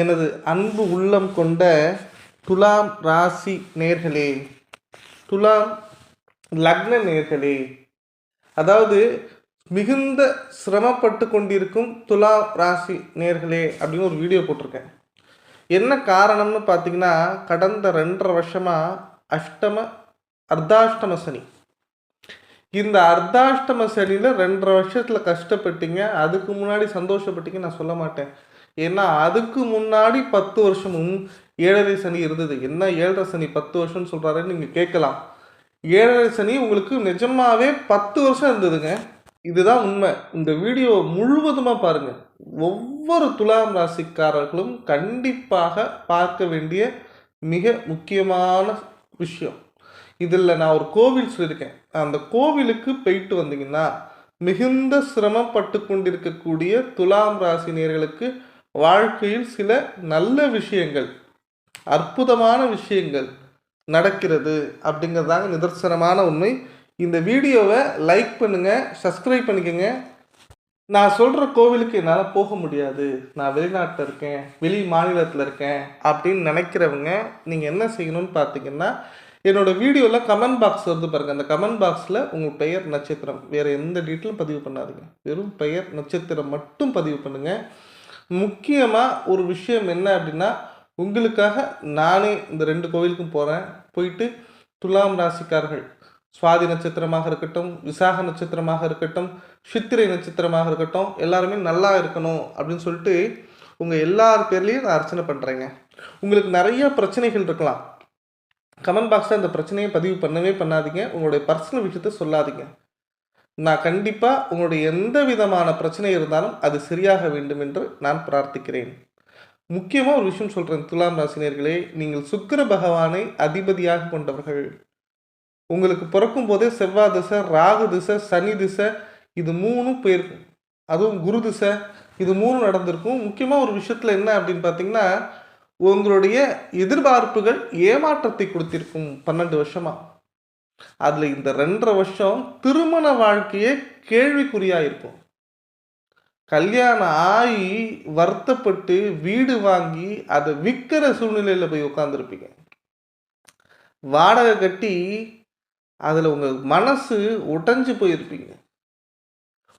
எனது அன்பு உள்ளம் கொண்ட துலாம் ராசி நேர்களே துலாம் லக்ன நேர்களே அதாவது மிகுந்த சிரமப்பட்டு கொண்டிருக்கும் துலா ராசி நேர்களே அப்படின்னு ஒரு வீடியோ போட்டிருக்கேன். என்ன காரணம்னு பார்த்தீங்கன்னா கடந்த ரெண்டரை வருஷமாக அஷ்டம அர்த்தாஷ்டம சனி. இந்த அர்த்தாஷ்டம சனியில் ரெண்டரை வருஷத்தில் கஷ்டப்பட்டீங்க அதுக்கு முன்னாடி சந்தோஷப்பட்டீங்க நான் சொல்ல மாட்டேன். ஏன்னா அதுக்கு முன்னாடி பத்து வருஷமும் ஏழரை சனி இருந்தது. என்ன ஏழரை சனி பத்து வருஷம்னு சொல்கிறாருன்னு நீங்கள் கேட்கலாம். ஏழரை சனி உங்களுக்கு நிஜமாகவே பத்து வருஷம் இருந்ததுங்க. இதுதான் உண்மை. இந்த வீடியோ முழுவதுமாக பாருங்கள் ஒவ்வொரு துலாம் ராசிக்காரர்களும் கண்டிப்பாக பார்க்க வேண்டிய மிக முக்கியமான விஷயம். இதில் நான் ஒரு கோவில் சொல்லியிருக்கேன். அந்த கோவிலுக்கு போயிட்டு வந்தீங்கன்னா மிகுந்த சிரமப்பட்டு கொண்டிருக்கக்கூடிய துலாம் ராசினியர்களுக்கு வாழ்க்கையில் சில நல்ல விஷயங்கள் அற்புதமான விஷயங்கள் நடக்கிறது அப்படிங்கிறதாங்க நிதர்சனமான உண்மை. இந்த வீடியோவை லைக் பண்ணுங்கள் சப்ஸ்கிரைப் பண்ணிக்கோங்க. நான் சொல்கிற கோவிலுக்கு என்னால் போக முடியாது. நான் வெளிநாட்டில் இருக்கேன் வெளி மாநிலத்தில் இருக்கேன் அப்படின்னு நினைக்கிறவங்க நீங்கள் என்ன செய்யணும்னு பார்த்தீங்கன்னா என்னோட வீடியோவில் கமெண்ட் பாக்ஸ் வந்து பாருங்கள் அந்த கமெண்ட் பாக்ஸில் உங்கள் பெயர் நட்சத்திரம். வேறு எந்த டீட்டெயிலும் பதிவு பண்ணாதீங்க. வெறும் பெயர் நட்சத்திரம் மட்டும் பதிவு பண்ணுங்கள் முக்கியமாக ஒரு விஷயம் என்ன அப்படின்னா உங்களுக்காக நானே இந்த ரெண்டு கோவிலுக்கும் போகிறேன் போயிட்டு துலாம் ராசிக்கார்கள் சுவாதி நட்சத்திரமாக இருக்கட்டும் விசாக நட்சத்திரமாக இருக்கட்டும் சித்திரை நட்சத்திரமாக இருக்கட்டும் எல்லாருமே நல்லா இருக்கணும் அப்படின்னு சொல்லிட்டு உங்கள் எல்லார் பேர்லேயும் நான் அர்ச்சனை பண்ணுறேங்க உங்களுக்கு நிறைய பிரச்சனைகள் இருக்கலாம். கமெண்ட் பாக்ஸில் அந்த பிரச்சனையை பதிவு பண்ணவே பண்ணாதீங்க. உங்களுடைய பர்சனல் விஷயத்த சொல்லாதீங்க. நான் கண்டிப்பாக உங்களுடைய எந்த விதமான பிரச்சனை இருந்தாலும் அது சரியாக வேண்டும் என்று நான் பிரார்த்திக்கிறேன். முக்கியமாக ஒரு விஷயம் சொல்கிறேன் துலாம் ராசினியர்களே நீங்கள் சுக்கிர பகவானை அதிபதியாக கொண்டவர்கள். உங்களுக்கு பிறக்கும் போதே செவ்வாய் திசை ராகு திசை சனி திசை இது மூணும் போயிருக்கும். அதுவும் குரு திசை இது மூணும் நடந்திருக்கும். முக்கியமாக ஒரு விஷயத்தில் என்ன அப்படின்னு பார்த்தீங்கன்னா உங்களுடைய எதிர்பார்ப்புகள் ஏமாற்றத்தை கொடுத்திருக்கும் பன்னெண்டு வருஷமாக அதில் இந்த ரெண்டரை வருஷம் திருமண வாழ்க்கையே கேள்விக்குறியாக இருக்கும் கல்யாணம் ஆகி வருத்தப்பட்டு வீடு வாங்கி அதை விற்கிற சூழ்நிலையில் போய் உட்காந்துருப்பீங்க வாடகை கட்டி அதில் உங்கள் மனசு உடைஞ்சு போயிருப்பீங்க.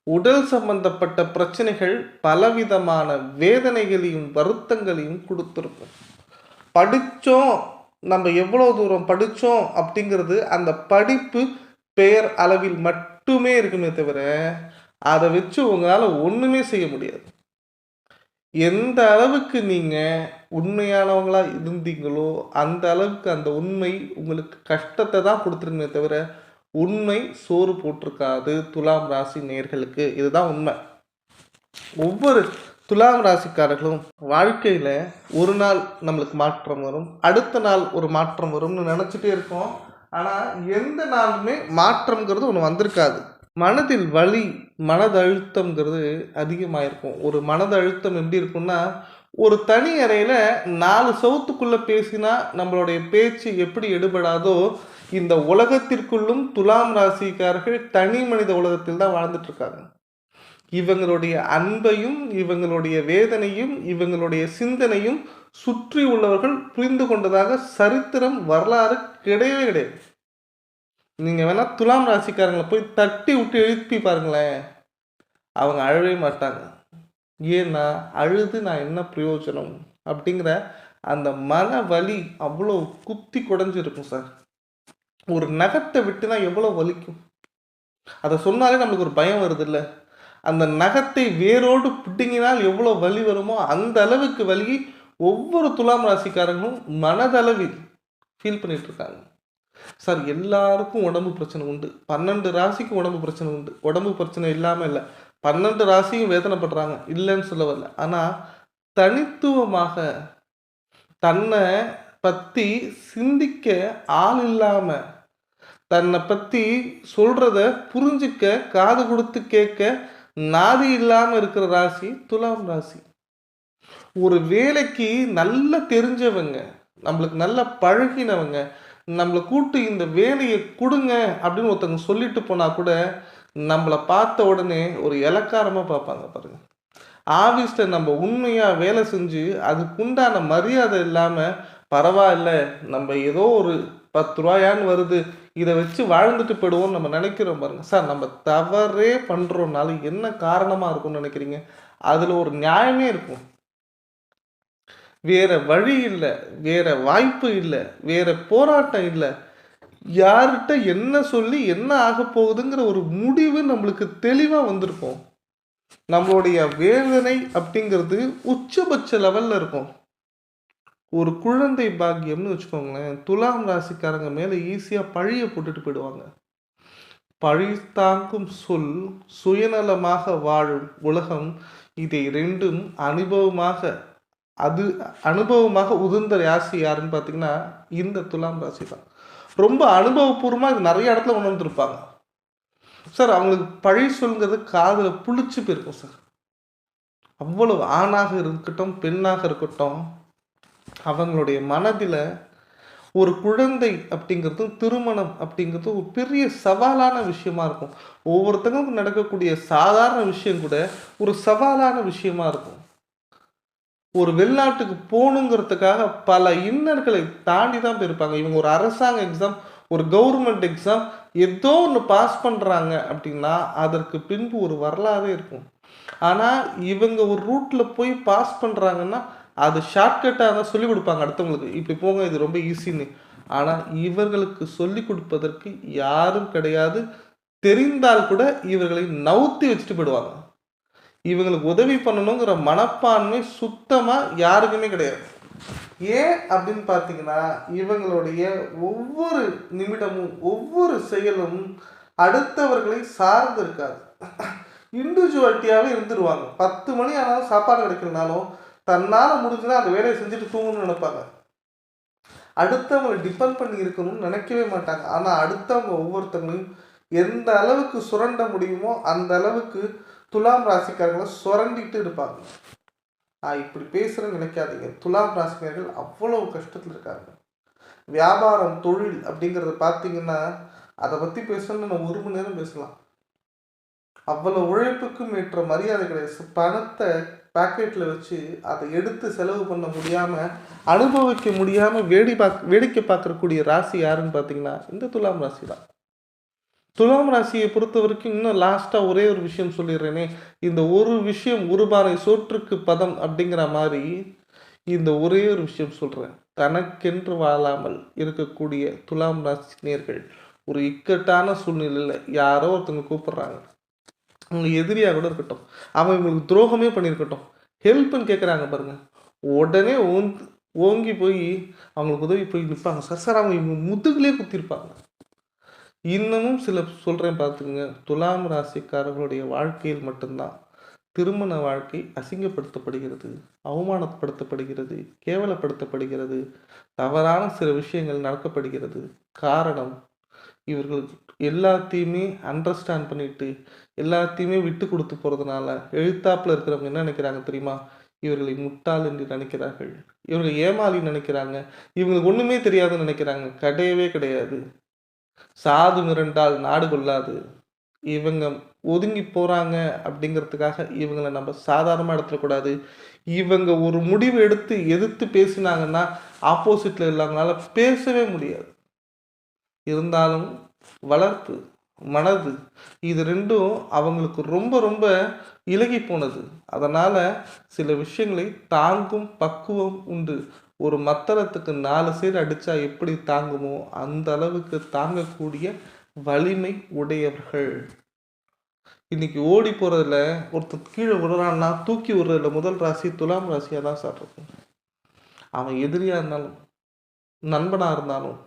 உடல் சம்பந்தப்பட்ட பிரச்சனைகள் பலவிதமான வேதனைகளையும் வருத்தங்களையும் கொடுத்துருக்கும். படித்தோம் நம்ம எவ்வளோ தூரம் படித்தோம் அப்படிங்கிறது அந்த படிப்பு பெயர் அளவில் மட்டுமே இருக்குமே தவிர அதை வச்சு உங்களால் ஒன்றுமே செய்ய முடியாது. எந்த அளவுக்கு நீங்கள் உண்மையானவங்களா இருந்தீங்களோ அந்த அளவுக்கு அந்த உண்மை உங்களுக்கு கஷ்டத்தை தான் கொடுத்துருமே தவிர உண்மை சோறு போட்டிருக்காது துலாம் ராசி நேர்களுக்கு. இதுதான் உண்மை. ஒவ்வொரு துலாம் ராசிக்காரர்களும் வாழ்க்கையில் ஒரு நாள் நம்மளுக்கு மாற்றம் வரும் அடுத்த நாள் ஒரு மாற்றம் வரும்னு நினச்சிட்டே இருக்கோம். ஆனால் எந்த நாளுமே மாற்றம்ங்கிறது ஒன்று வந்திருக்காது. மனதில் வலி மனதழுத்தம்ங்கிறது அதிகமாக இருக்கும் ஒரு மனதழுத்தம் எப்படி இருக்கும்னா ஒரு தனி அறையில் நாலு சவுத்துக்குள்ளே பேசினா நம்மளுடைய பேச்சு எப்படி எடுபடாதோ இந்த உலகத்திற்குள்ளும் துலாம் ராசிக்காரர்கள் தனி மனித உலகத்தில் தான் வாழ்ந்துட்டுருக்காங்க இவங்களுடைய அன்பையும் இவங்களுடைய வேதனையும் இவங்களுடைய சிந்தனையும் சுற்றி உள்ளவர்கள் புரிந்து கொண்டதாக சரித்திரம் வரலாறு கிடையவே கிடையாது. நீங்கள் வேணால் துலாம் ராசிக்காரங்களை போய் தட்டி விட்டு எழுப்பி பாருங்களேன். அவங்க அழவே மாட்டாங்க. ஏன்னா அழுது நான் என்ன பிரயோஜனம்? அப்படிங்கிற அந்த மன வலி அவ்வளோ குத்தி குடஞ்சிருக்கும் சார். ஒரு நகத்தை விட்டுனா எவ்வளோ வலிக்கும்? அதை சொன்னாலே நம்மளுக்கு ஒரு பயம் வருது இல்லை அந்த நகத்தை வேரோடு பிடுங்கினால் எவ்வளோ வலி வருமோ அந்த அளவுக்கு வலி ஒவ்வொரு துலாம் ராசிக்காரங்களும் மனதளவில் ஃபீல் பண்ணிட்டு இருக்காங்க சார் எல்லாருக்கும் உடம்பு பிரச்சனை உண்டு. பன்னெண்டு ராசிக்கும் உடம்பு பிரச்சனை உண்டு. உடம்பு பிரச்சனை இல்லாமல் இல்லை. பன்னெண்டு ராசியும் வேதனைப்படுறாங்க. இல்லைன்னு சொல்ல வரல. ஆனால் தனித்துவமாக தன்னை பற்றி சிந்திக்க ஆள் இல்லாமல் தன்னை பற்றி சொல்கிறத புரிஞ்சிக்க காது கொடுத்து கேட்க நாதி இல்லாமல் இருக்கிற ராசி துலாம் ராசி. ஒரு வேலைக்கு நல்ல தெரிஞ்சவங்க நம்மளுக்கு நல்ல பழகினவங்க நம்மளை கூட்டு இந்த வேலையை கொடுங்க அப்படின்னு ஒருத்தவங்க சொல்லிட்டு போனால் கூட நம்மளை பார்த்த உடனே ஒரு இலக்காரமாக பார்ப்பாங்க பாருங்க. ஆஃபீஸில் நம்ம உண்மையாக வேலை செஞ்சு அதுக்குண்டான மரியாதை இல்லாமல் பரவாயில்ல நம்ம ஏதோ ஒரு பத்து ரூபாயான்னு வருது இதை வச்சு வாழ்ந்துட்டு போயிடுவோம் நம்ம நினைக்கிறோம் பாருங்க. சார் நம்ம தவறே பண்ணுறோம்னால என்ன காரணமாக இருக்கும்னு நினைக்கிறீங்க? அதில் ஒரு நியாயமே இருக்கும். வேற வழி இல்லை வேற வாய்ப்பு இல்லை வேற போராட்டம் இல்லை. யார்கிட்ட என்ன சொல்லி என்ன ஆக போகுதுங்கிற ஒரு முடிவு நம்மளுக்கு தெளிவாக வந்திருக்கும். நம்மளுடைய வேதனை அப்படிங்கிறது உச்சபட்ச லெவல்ல இருக்கும். ஒரு குழந்தை பாக்கியம்னு வச்சுக்கோங்களேன் துலாம் ராசிக்காரங்க மேலே ஈஸியாக பழியை போட்டுட்டு போயிடுவாங்க. பழி தாங்கும் சொல் சுயநலமாக வாழும் உலகம் இதை ரெண்டும் அனுபவமாக அது அனுபவமாக உதிர்ந்த ராசி யாருன்னு பார்த்தீங்கன்னா இந்த துலாம் ராசி தான். ரொம்ப அனுபவபூர்வமாக இது நிறைய இடத்துல உணர்ந்துருப்பாங்க சார் அவங்களுக்கு பழி சொல்கிறது காதில் புளிச்சு போயிருக்கும் சார். அவ்வளவு ஆணாக இருக்கட்டும் பெண்ணாக இருக்கட்டும் அவங்களுடைய மனதில் ஒரு குழந்தை அப்படிங்கிறது திருமணம் அப்படிங்கிறது ஒரு பெரிய சவாலான விஷயமா இருக்கும். ஒவ்வொருத்தங்களுக்கும் நடக்கக்கூடிய சாதாரண விஷயம் கூட ஒரு சவாலான விஷயமா இருக்கும். ஒரு வெளிநாட்டுக்கு போகணுங்கிறதுக்காக பல இன்னர்களை தாண்டி தான் போயிருப்பாங்க. இவங்க ஒரு அரசாங்க எக்ஸாம் ஒரு கவர்மெண்ட் எக்ஸாம் ஏதோ ஒன்று பாஸ் பண்ணுறாங்க அப்படின்னா அதற்கு பின்பு ஒரு வரலாறே இருக்கும். ஆனால் இவங்க ஒரு ரூட்டில் போய் பாஸ் பண்ணுறாங்கன்னா அது ஷார்ட்கட்டாக தான் சொல்லிக் கொடுப்பாங்க அடுத்தவங்களுக்கு. இப்படி போங்க இது ரொம்ப ஈஸின்னு ஆனால் இவர்களுக்கு சொல்லிக் கொடுப்பதற்கு யாரும் கிடையாது. தெரிந்தால் கூட இவர்களை நவுத்தி வச்சுட்டு போயிடுவாங்க. இவங்களுக்கு உதவி பண்ணணுங்கிற மனப்பான்மை சுத்தமாக யாருக்குமே கிடையாது. ஏன் அப்படின்னு பார்த்தீங்கன்னா இவங்களுடைய ஒவ்வொரு நிமிடமும் ஒவ்வொரு செயலும் அடுத்தவர்களை சார்ந்து இருக்காது. இண்டிவிஜுவாலிட்டியாகவே இருந்துருவாங்க. பத்து மணி ஆனாலும் சாப்பாடு கிடைக்கலனாலும் தன்னால் முடிஞ்சுன்னா அந்த வேலையை செஞ்சுட்டு தூங்கணும்னு நினைப்பாங்க. அடுத்தவங்களை டிபெண்ட் பண்ணி இருக்கணும்னு நினைக்கவே மாட்டாங்க. ஆனால் அடுத்தவங்க ஒவ்வொருத்தவங்களையும் எந்த அளவுக்கு சுரண்ட முடியுமோ அந்த அளவுக்கு துலாம் ராசிக்காரங்களை சுரண்டிட்டு இருப்பாங்க. நான் இப்படி பேசுகிறேன்னு நினைக்காதீங்க. துலாம் ராசிக்காரர்கள் அவ்வளோ கஷ்டத்தில் இருக்காங்க. வியாபாரம் தொழில் அப்படிங்கிறத பார்த்தீங்கன்னா அதை பற்றி பேசணும்னு நான் ஒரு மணி நேரம் பேசலாம். அவ்வளோ உழைப்புக்கும் ஏற்ற மரியாதை கிடையாது. பணத்தை பாக்கெட்டில் வச்சு அதை எடுத்து செலவு பண்ண முடியாமல் அனுபவிக்க முடியாமல் வேடி பார்க்க வேடிக்கை பார்க்கக்கூடிய ராசி யாருன்னு பார்த்தீங்கன்னா இந்த துலாம் ராசி தான். துலாம் ராசியை பொறுத்த வரைக்கும் இன்னும் லாஸ்ட்டாக ஒரே ஒரு விஷயம் சொல்லிடுறேனே. இந்த ஒரு விஷயம் ஒரு பாறை சோற்றுக்கு பதம் அப்படிங்கிற மாதிரி இந்த ஒரே ஒரு விஷயம் சொல்கிறேன் தனக்கென்று வாழாமல் இருக்கக்கூடிய துலாம் ராசி நேர்கள் ஒரு இக்கட்டான சூழ்நிலையில் யாரோ ஒருத்தவங்க கூப்பிடுறாங்க. அவங்க எதிரியாக கூட இருக்கட்டும். அவன் இவங்களுக்கு துரோகமே பண்ணியிருக்கட்டும். ஹெல்ப்னு கேட்குறாங்க பாருங்கள் உடனே ஓந்து ஓங்கி போய் அவங்களுக்கு உதவி போய் நிற்பாங்க சார் சார் அவங்க இவங்க முதுகுலேயே குத்திருப்பாங்க. இன்னமும் சில சொல்கிறேன் பார்த்துக்குங்க. துலாம் ராசிக்காரர்களுடைய வாழ்க்கையில் மட்டும்தான் திருமண வாழ்க்கை அசிங்கப்படுத்தப்படுகிறது அவமானப்படுத்தப்படுகிறது கேவலப்படுத்தப்படுகிறது தவறான சில விஷயங்கள் நடக்கப்படுகிறது. காரணம் இவர்கள் எல்லாத்தையுமே அண்டர்ஸ்டாண்ட் பண்ணிட்டு எல்லாத்தையுமே விட்டு கொடுத்து போகிறதுனால எழுத்தாப்பில் இருக்கிறவங்க என்ன நினைக்கிறாங்க தெரியுமா? இவர்களை முட்டாள் என்று நினைக்கிறார்கள். இவர்கள் ஏமாளி நினைக்கிறாங்க. இவங்களுக்கு ஒன்றுமே தெரியாதுன்னு நினைக்கிறாங்க. கிடையவே கிடையாது. சாது மிரண்டால் நாடு கொள்ளாது. இவங்க ஒதுங்கி போகிறாங்க அப்படிங்கிறதுக்காக இவங்களை நம்ம சாதாரணமாக எடுத்துடக்கூடாது இவங்க ஒரு முடிவு எடுத்து எதிர்த்து பேசினாங்கன்னா ஆப்போசிட்டில் இல்லாதனால பேசவே முடியாது. இருந்தாலும் வளர்ப்பு மனது இது ரெண்டும் அவங்களுக்கு ரொம்ப ரொம்ப இலகி போனது. அதனால் சில விஷயங்களை தாங்கும் பக்குவம் உண்டு. ஒரு மத்தளத்துக்கு நாலு சைடு அடித்தா எப்படி தாங்குமோ அந்த அளவுக்கு தாங்கக்கூடிய வலிமை உடையவர்கள். இன்னைக்கு ஓடி போகிறதுல ஒருத்தர் கீழே விடுறான்னா தூக்கி விடுறதுல முதல் ராசி துலாம் ராசியாக தான் சார் இருக்கும். அவன் எதிரியாக இருந்தாலும் நண்பனாக இருந்தாலும்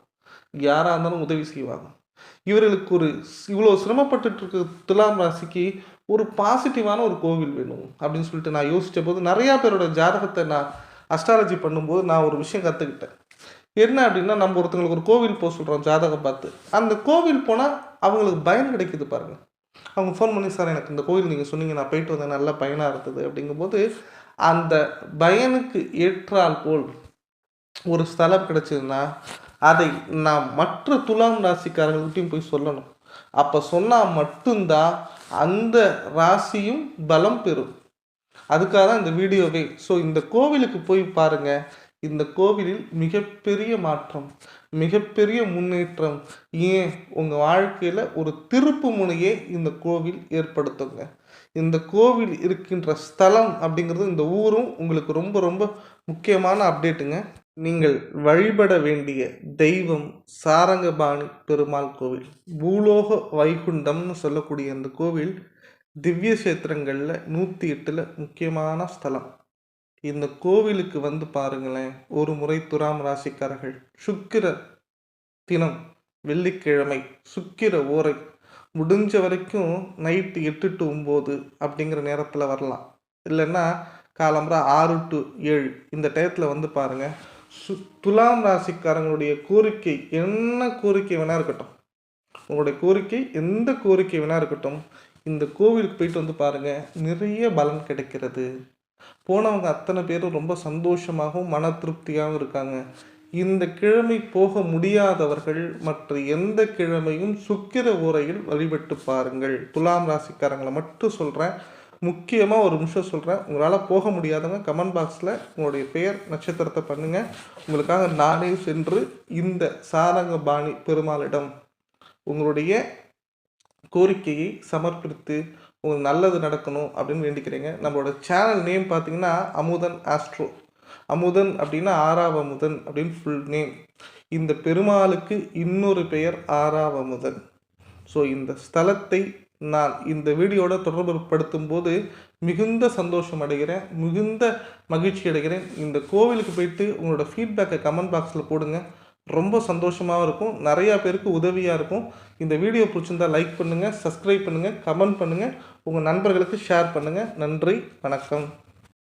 யாராக இருந்தாலும் உதவி செய்வாங்க. இவர்களுக்கு ஒரு இவ்வளோ சிரமப்பட்டுட்டு இருக்க துலாம் ராசிக்கு ஒரு பாசிட்டிவான ஒரு கோவில் வேணும் அப்படின்னு சொல்லிட்டு நான் யோசித்த போது நிறையா பேரோட ஜாதகத்தை நான் அஸ்ட்ராலஜி பண்ணும்போது நான் ஒரு விஷயம் கற்றுக்கிட்டேன் என்ன அப்படின்னா நம்ம ஒருத்தங்களுக்கு ஒரு கோவில் போக சொல்கிறோம் ஜாதகம் பார்த்து. அந்த கோவில் போனால் அவங்களுக்கு பயன் கிடைக்குது பாருங்கள் அவங்க ஃபோன் பண்ணி சார் எனக்கு இந்த கோவில் நீங்கள் சொன்னீங்க நான் போயிட்டு வந்தேன் நல்ல பயனாக இருந்தது அப்படிங்கும்போது அந்த பயனுக்கு ஏற்றால் போல் ஒரு ஸ்தலம் கிடச்சதுன்னா அதை நான் மற்ற துலாம் ராசிக்காரர்கள்ட்டையும் போய் சொல்லணும். அப்போ சொன்னால் மட்டும்தான் அந்த ராசியும் பலம் பெறும். அதுக்காக தான் இந்த வீடியோவே. ஸோ இந்த கோவிலுக்கு போய் பாருங்கள் இந்த கோவிலில் மிகப்பெரிய மாற்றம் மிகப்பெரிய முன்னேற்றம். ஏன்? உங்கள் வாழ்க்கையில் ஒரு திருப்பு முனையை இந்த கோவில் ஏற்படுத்துங்க. இந்த கோவில் இருக்கின்ற ஸ்தலம் அப்படிங்கிறது இந்த ஊரும் உங்களுக்கு ரொம்ப ரொம்ப முக்கியமான அப்டேட்டுங்க நீங்கள் வழிபட வேண்டிய தெய்வம் சாரங்கபாணி பெருமாள் கோவில். பூலோக வைகுண்டம்னு சொல்லக்கூடிய அந்த கோவில் திவ்ய சேத்திரங்களில் நூற்றி எட்டில் முக்கியமான ஸ்தலம். இந்த கோவிலுக்கு வந்து பாருங்களேன் ஒரு முறை துராம் ராசிக்காரர்கள் சுக்கிர தினம் வெள்ளிக்கிழமை சுக்கிர ஓரை முடிஞ்ச வரைக்கும் நைட்டு எட்டு டு ஒம்பது அப்படிங்கிற நேரத்தில் வரலாம். இல்லைன்னா காலம்புற ஆறு டு ஏழு இந்த டயத்தில் வந்து பாருங்கள் சு துலாம் ராசிக்காரங்களுடைய கோரிக்கை என்ன கோரிக்கை வேணா இருக்கட்டும். உங்களுடைய கோரிக்கை எந்த கோரிக்கை வேணா இருக்கட்டும். இந்த கோவிலுக்கு போயிட்டு வந்து பாருங்கள் நிறைய பலன் கிடைக்கிறது. போனவங்க அத்தனை பேரும் ரொம்ப சந்தோஷமாகவும் மன திருப்தியாகவும் இருக்காங்க. இந்த கிழமை போக முடியாதவர்கள் மற்ற எந்த கிழமையும் சுக்கிர உரையில் வழிபட்டு பாருங்கள். துலாம் ராசிக்காரங்களை மட்டும் சொல்கிறேன் முக்கியமாக ஒரு நிமிஷம் சொல்கிறேன் உங்களால் போக முடியாதவங்க கமெண்ட் பாக்ஸில் உங்களுடைய பெயர் நட்சத்திரத்தை பண்ணுங்கள் உங்களுக்காக நானே சென்று இந்த சாரங்கபாணி பெருமாளிடம் உங்களுடைய கோரிக்கையை சமர்ப்பித்து உங்களுக்கு நல்லது நடக்கணும் அப்படின்னு வேண்டிக்கிறீங்க. நம்மளோட சேனல் நேம் பார்த்தீங்கன்னா அமுதன் ஆஸ்ட்ரோ அமுதன் அப்படின்னா ஆறாவமுதன் அப்படின்னு ஃபுல் நேம் இந்த பெருமாளுக்கு இன்னொரு பெயர் ஆறாவமுதன். ஸோ இந்த ஸ்தலத்தை நான் இந்த வீடியோட தொடர்பு படுத்தும் போது மிகுந்த சந்தோஷம் அடைகிறேன் மிகுந்த மகிழ்ச்சி அடைகிறேன். இந்த கோவிலுக்கு போயிட்டு உங்களோட ஃபீட்பேக்கை கமெண்ட் பாக்ஸில் போடுங்க. ரொம்ப சந்தோஷமாகவும் இருக்கும். நிறையா பேருக்கு உதவியாக இருக்கும். இந்த வீடியோ பிடிச்சிருந்தா லைக் பண்ணுங்கள் சப்ஸ்கிரைப் பண்ணுங்கள் கமெண்ட் பண்ணுங்கள் உங்கள் நண்பர்களுக்கு ஷேர் பண்ணுங்கள் நன்றி வணக்கம்.